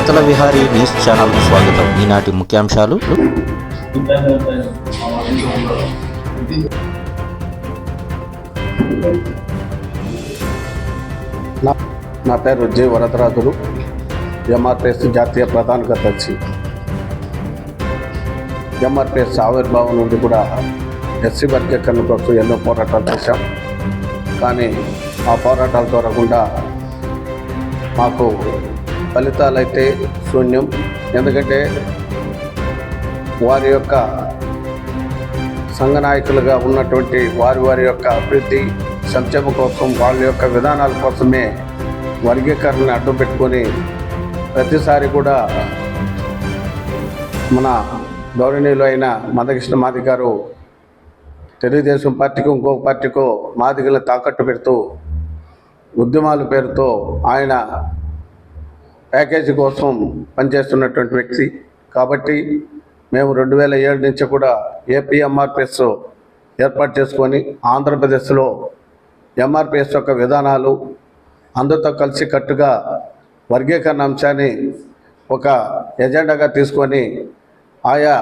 వార్తల Vihari news channel స్వాగతం. ఈనాటి ముఖ్యాంశాలు. నా నా పేరు జె వరదరాజులు. ఎంఆర్పిఎస్ జాతీయ ప్రధాన కార్యదర్శి. ఎంఆర్పిఎస్ ఆవిర్భావం నుండి కూడా ఎస్సీ వర్గీకరణ కోసం ఎన్నో పోరాటాలు చేశాం. కానీ ఆ పోరాటాలు దొరకకుండా మాకు ఫలితాలైతే శూన్యం. ఎందుకంటే వారి యొక్క సంఘ నాయకులుగా ఉన్నటువంటి వారి వారి యొక్క అభివృద్ధి సంక్షేమ కోసం వాళ్ళ యొక్క విధానాల కోసమే వర్గీకరణని అడ్డు పెట్టుకొని ప్రతిసారి కూడా మన గౌరవనీయులు అయిన మందకృష్ణ మాది గారు తెలుగుదేశం పార్టీకి ఇంకో పార్టీకో మాదిగలను తాకట్టు పెడుతూ ఉద్యమాల పేరుతో ఆయన ప్యాకేజీ కోసం పనిచేస్తున్నటువంటి వ్యక్తి. కాబట్టి మేము రెండు వేల ఏడు నుంచి కూడా ఏపీఎంఆర్పిఎస్ ఏర్పాటు చేసుకొని ఆంధ్రప్రదేశ్లో ఎంఆర్పిఎస్ యొక్క విధానాలు అందరితో కలిసి కట్టుగా వర్గీకరణ అంశాన్ని ఒక ఎజెండాగా తీసుకొని ఆయా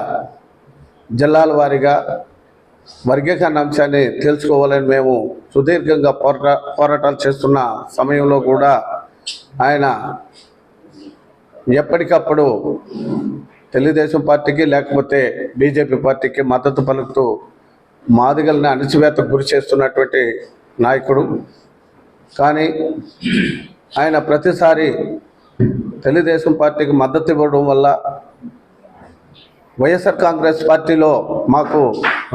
జిల్లాల వారీగా వర్గీకరణ అంశాన్ని తెలుసుకోవాలని మేము సుదీర్ఘంగా పోరాట పోరాటాలు చేస్తున్న సమయంలో కూడా ఆయన ఎప్పటికప్పుడు తెలుగుదేశం పార్టీకి లేకపోతే బీజేపీ పార్టీకి మద్దతు పలుకుతూ మాదిగల్ని అణచివేతకు గురి చేస్తున్నటువంటి నాయకుడు. కానీ ఆయన ప్రతిసారి తెలుగుదేశం పార్టీకి మద్దతు ఇవ్వడం వల్ల వైఎస్ఆర్ కాంగ్రెస్ పార్టీలో మాకు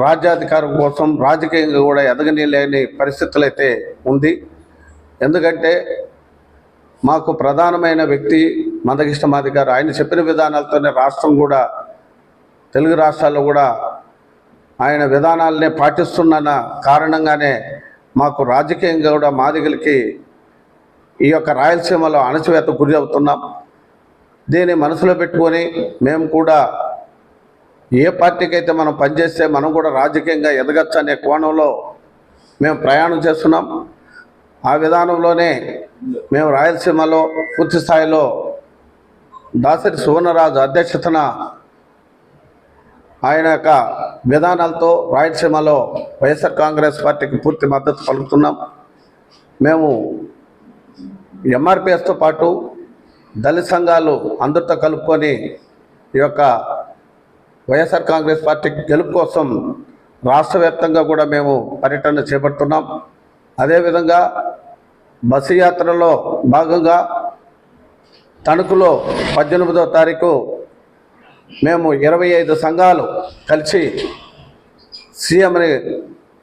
రాజ్యాధికారం కోసం రాజకీయంగా కూడా ఎదగనీయలేని పరిస్థితులు అయితే ఉంది. ఎందుకంటే మాకు ప్రధానమైన వ్యక్తి మందకృష్ణ మాది గారు ఆయన చెప్పిన విధానాలతోనే రాష్ట్రం కూడా తెలుగు రాష్ట్రాల్లో కూడా ఆయన విధానాలనే పాటిస్తున్న కారణంగానే మాకు రాజకీయంగా కూడా మాదిగలకి ఈ యొక్క రాయలసీమలో అణచివేత గురి అవుతున్నాం. దీన్ని మనసులో పెట్టుకొని మేము కూడా ఏ పార్టీకి అయితే మనం పనిచేస్తే మనం కూడా రాజకీయంగా ఎదగచ్చు అనే కోణంలో మేము ప్రయాణం చేస్తున్నాం. ఆ విధానంలోనే మేము రాయలసీమలో పూర్తి స్థాయిలో దాసరి సువర్ణరాజు అధ్యక్షతన ఆయన యొక్క విధానాలతో రాయలసీమలో వైఎస్ఆర్ కాంగ్రెస్ పార్టీకి పూర్తి మద్దతు పలుకుతున్నాం. మేము ఎంఆర్పిఎస్తో పాటు దళిత సంఘాలు అందరితో కలుపుకొని ఈ యొక్క వైఎస్ఆర్ కాంగ్రెస్ పార్టీ గెలుపు కోసం రాష్ట్ర వ్యాప్తంగా కూడా మేము పర్యటన చేపడుతున్నాం. అదేవిధంగా బస్సు యాత్రలో భాగంగా తణుకులో పద్దెనిమిదో తారీఖు మేము ఇరవై ఐదు సంఘాలు కలిసి సీఎంని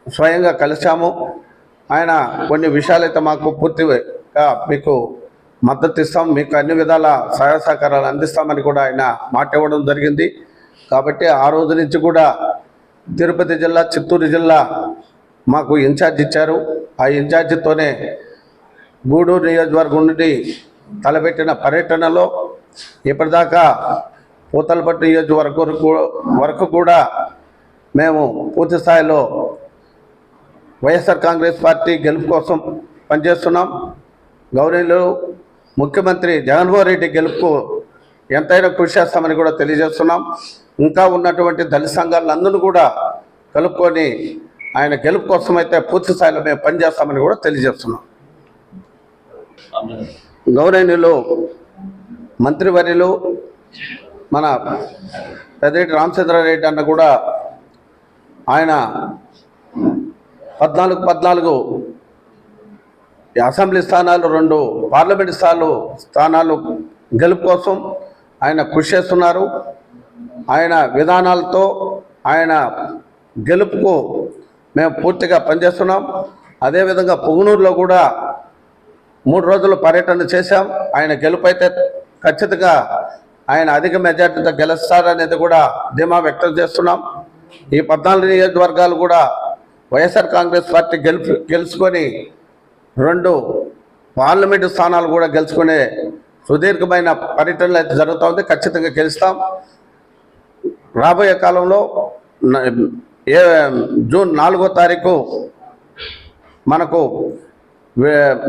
స్వయంగా కలిశాము. ఆయన కొన్ని విషయాలైతే మాకు పూర్తిగా మీకు మద్దతు ఇస్తాం. మీకు అన్ని విధాల సహాయ సహకారాలు అందిస్తామని కూడా ఆయన మాట ఇవ్వడం జరిగింది. కాబట్టి ఆ రోజు నుంచి కూడా తిరుపతి జిల్లా చిత్తూరు జిల్లా మాకు ఇన్ఛార్జ్ ఇచ్చారు. ఆ ఇన్ఛార్జితోనే గూడూరు నియోజకవర్గం నుండి తలపెట్టిన పర్యటనలో ఇప్పటిదాకా పూతలపట్టు నియోజకవర్గ వరకు వరకు కూడా మేము పూర్తి స్థాయిలో వైఎస్ఆర్ కాంగ్రెస్ పార్టీ గెలుపు కోసం పనిచేస్తున్నాం. గౌరీలు ముఖ్యమంత్రి జగన్మోహన్ రెడ్డి గెలుపుకు ఎంతైనా కృషి చేస్తామని కూడా తెలియజేస్తున్నాం. ఇంకా ఉన్నటువంటి దళిత సంఘాలందరూ కూడా కలుపుకొని ఆయన గెలుపు కోసం అయితే పూర్తి స్థాయిలో మేము పనిచేస్తామని కూడా తెలియజేస్తున్నాం. గౌరవనీయులు మంత్రివర్యులు మన పెద్దరెడ్డి రామచంద్రారెడ్డి అన్న కూడా ఆయన పద్నాలుగు పద్నాలుగు అసెంబ్లీ స్థానాలు రెండు పార్లమెంట్ స్థానాలు స్థానాలు గెలుపు కోసం ఆయన కృషి చేస్తున్నారు. ఆయన విధానాలతో ఆయన గెలుపుకు మేము పూర్తిగా పనిచేస్తున్నాం. అదేవిధంగా పొగునూరులో కూడా మూడు రోజులు పర్యటన చేశాం. ఆయన గెలుపైతే అయితే ఖచ్చితంగా ఆయన అధిక మెజార్టీతో గెలుస్తారనేది కూడా ధీమా వ్యక్తం చేస్తున్నాం. ఈ పద్నాలుగు నియోజకవర్గాలు కూడా వైఎస్ఆర్ కాంగ్రెస్ పార్టీ గెలుపు గెలుచుకొని రెండు పార్లమెంటు స్థానాలు కూడా గెలుచుకునే సుదీర్ఘమైన పర్యటనలు అయితే జరుగుతుంది ఖచ్చితంగా గెలుస్తాం. రాబోయే కాలంలో ఏ జూన్ నాలుగో తారీఖు మనకు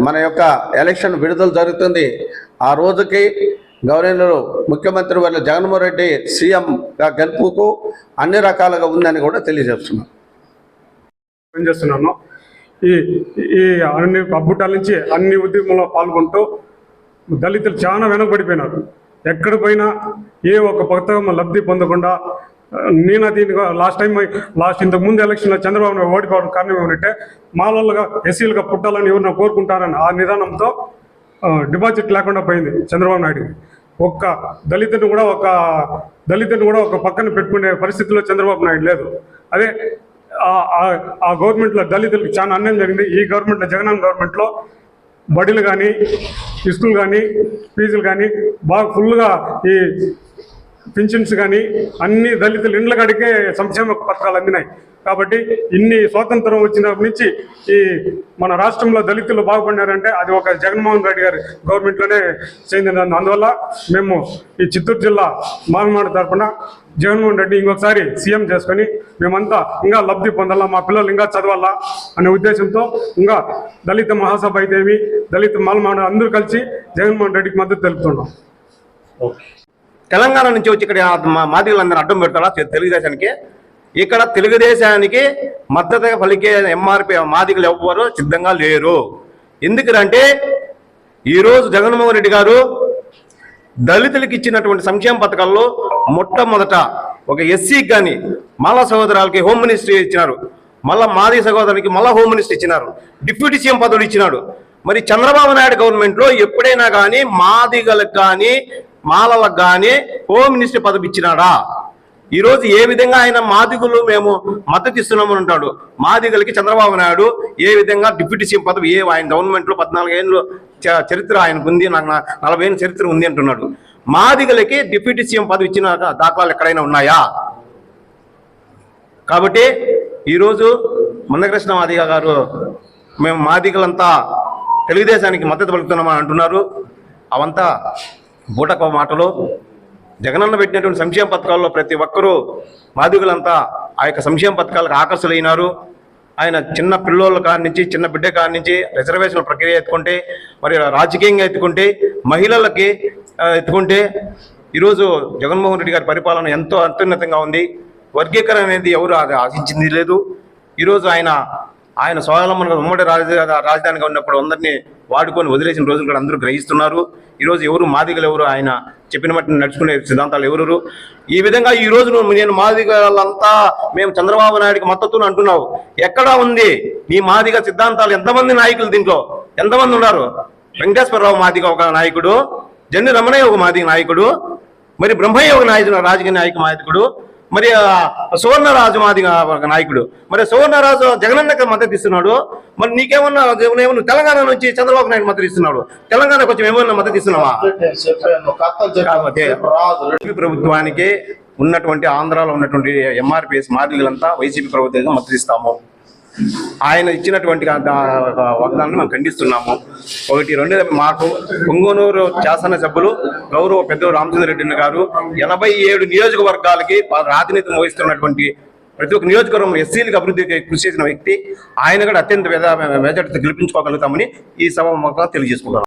మన యొక్క ఎలక్షన్ విడుదల జరుగుతుంది. ఆ రోజుకి గవర్నర్ ముఖ్యమంత్రి వాళ్ళ జగన్మోహన్ రెడ్డి సీఎంగా గెలుపుకు అన్ని రకాలుగా ఉందని కూడా తెలియజేస్తున్నాం. చేస్తున్నాను? ఈ ఈ అన్ని అబ్బుటాల నుంచి అన్ని ఉద్యమంలో పాల్గొంటూ దళితులు చాలా వెనకబడిపోయినారు. ఎక్కడ పోయినా ఏ ఒక్క పథకం లబ్ధి పొందకుండా నేను దీనికి లాస్ట్ టైం లాస్ట్ ఇంతకు ముందు ఎలక్షన్లో చంద్రబాబు నాయుడు ఓడిపోవడం కారణం ఏమంటే మాలలుగా ఎస్సీలుగా పుట్టాలని ఎవరిని కోరుకుంటారని ఆ నిదానంతో డిపాజిట్ లేకుండా పోయింది చంద్రబాబు నాయుడు. ఒక్క దళితుని కూడా ఒక దళితుని కూడా ఒక పక్కన పెట్టుకునే పరిస్థితిలో చంద్రబాబు నాయుడు లేదు. అదే ఆ- ఆ గవర్నమెంట్లో దళితులకు చాలా అన్యాయం జరిగింది. ఈ గవర్నమెంట్లో జగనన్న గవర్నమెంట్లో బడులు కానీ స్కూల్ కానీ ఫీజులు కానీ బాగా ఫుల్గా ఈ పింఛన్స్ కానీ అన్ని దళితులు ఇండ్ల కాడికే సంక్షేమ పథకాలు అందినాయి. కాబట్టి ఇన్ని స్వాతంత్రం వచ్చినప్పటి నుంచి ఈ మన రాష్ట్రంలో దళితులు బాగుపడినారంటే అది ఒక జగన్మోహన్ రెడ్డి గారి గవర్నమెంట్లోనే చెందిన అందువల్ల మేము ఈ చిత్తూరు జిల్లా మాలమాడ తరపున జగన్మోహన్ రెడ్డి ఇంకొకసారి సీఎం చేసుకొని మేమంతా ఇంకా లబ్ధి పొందాలా మా పిల్లలు ఇంకా చదవాలా అనే ఉద్దేశంతో ఇంకా దళిత మహాసభ అయితేమి దళిత మాలమాడ అందరూ కలిసి జగన్మోహన్ రెడ్డికి మద్దతు తెలుపుతున్నాం. తెలంగాణ నుంచి వచ్చి ఇక్కడ మా మాదిగలందరూ అడ్డం పెడతారా? తెలుగుదేశానికి? ఇక్కడ తెలుగుదేశానికి మద్దతుగా పలికే ఎంఆర్పి మాదిగలు ఎవ్వరు సిద్ధంగా లేరు. ఎందుకంటే ఈరోజు జగన్మోహన్ రెడ్డి గారు దళితులకు ఇచ్చినటువంటి సంక్షేమ పథకాల్లో మొట్టమొదట ఒక ఎస్సీకి కానీ మళ్ళా సహోదరాలకి హోమ్ మినిస్ట్రీ ఇచ్చినారు. మళ్ళా మాది సహోదరునికి మళ్ళా హోమ్ మినిస్ట్రీ ఇచ్చినారు. డిప్యూటీ సీఎం పదవులు ఇచ్చినాడు. మరి చంద్రబాబు నాయుడు గవర్నమెంట్లో ఎప్పుడైనా కానీ మాదిగలకు కానీ మాలలకు కానీ హోమ్ మినిస్ట్రీ పదవి ఇచ్చినాడా? ఈరోజు ఏ విధంగా ఆయన మాదిగులు మేము మద్దతు ఇస్తున్నామని అంటాడు? మాదిగలకి చంద్రబాబు నాయుడు ఏ విధంగా డిప్యూటీ సీఎం పదవి ఏ ఆయన గవర్నమెంట్లో పద్నాలుగు ఏళ్ళు చ- చరిత్ర ఆయనకు ఉంది నాకు నలభై ఏళ్ళ చరిత్ర ఉంది అంటున్నాడు. మాదిగలకి డిప్యూటీ సీఎం పదవి ఇచ్చిన దాఖలాలు ఎక్కడైనా ఉన్నాయా? కాబట్టి ఈరోజు మందకృష్ణ మాదిగ గారు మేము మాదిగలంతా తెలుగుదేశానికి మద్దతు పలుకుతున్నామని అంటున్నారు. అవంతా బూటకో మాటలు జగనన్న పెట్టినటువంటి సంక్షేమ పథకాల్లో ప్రతి ఒక్కరూ మాదిగులంతా ఆ యొక్క సంక్షేమ పథకాలకు ఆకర్షులైనారు. ఆయన చిన్న పిల్లోళ్ళ కాడి నుంచి చిన్న బిడ్డ కాడి నుంచి రిజర్వేషన్ ప్రక్రియ ఎత్తుకుంటే మరి రాజకీయంగా ఎత్తుకుంటే మహిళలకి ఎత్తుకుంటే ఈరోజు జగన్మోహన్ రెడ్డి గారి పరిపాలన ఎంతో అత్యున్నతంగా ఉంది. వర్గీకరణ అనేది ఎవరు అది ఆశించింది లేదు. ఈరోజు ఆయన ఆయన స్వావలంబన ఉమ్మడి రాజధానిగా ఉన్నప్పుడు అందరినీ వాడుకొని వదిలేసిన రోజులు కూడా అందరూ గ్రహిస్తున్నారు. ఈరోజు ఎవరు మాదిగలు ఎవరు? ఆయన చెప్పిన మట్టి నడుచుకునే సిద్ధాంతాలు ఎవరు? ఈ విధంగా ఈ రోజు నేను మాదిగలంతా మేము చంద్రబాబు నాయుడికి మద్దతును అంటున్నావు. ఎక్కడా ఉంది నీ మాదిగ సిద్ధాంతాలు? ఎంతమంది నాయకులు దీంట్లో? ఎంతమంది ఉన్నారు? వెంకటేశ్వరరావు మాదిగ ఒక నాయకుడు జన్ను రమణయ్య ఒక మాదిగ నాయకుడు మరి బ్రహ్మయ్య ఒక నాయకుడు రాజకీయ నాయక నాయకుడు. మరి సువర్ణరాజు మాది నాయకుడు. మరి సువర్ణరాజు జగనన్నకి మద్దతు ఇస్తున్నాడు మరి నీకేమన్నా ఏమన్నా తెలంగాణ నుంచి చంద్రబాబు నాయుడు మద్దతు ఇస్తున్నాడు తెలంగాణ కొంచెం ఏమన్నా మద్దతు ఇస్తున్నావా ప్రభుత్వానికి ఉన్నటువంటి ఆంధ్రాలో ఉన్నటువంటి ఎంఆర్పిఎస్ మార్గులంతా వైసీపీ ప్రభుత్వానికి మద్దతు ఇస్తాము ఆయన ఇచ్చినటువంటి వాగ్దానాన్ని మేము ఖండిస్తున్నాము. ఒకటి రెండు మాకు పొంగునూరు శాసన సభ్యులు గౌరవ పెద్ద రామచంద్రరెడ్డి గారు ఎనభై ఏడు నియోజకవర్గాలకి ప్రాతినిధ్యం వహిస్తున్నటువంటి ప్రతి ఒక్క నియోజకవర్గం ఎస్సీలకు అభివృద్ధికి కృషి చేసిన వ్యక్తి. ఆయన కూడా అత్యంత మెజార్టీతో గెలిపించుకోగలుగుతామని ఈ సభ తెలియజేసుకుంటాం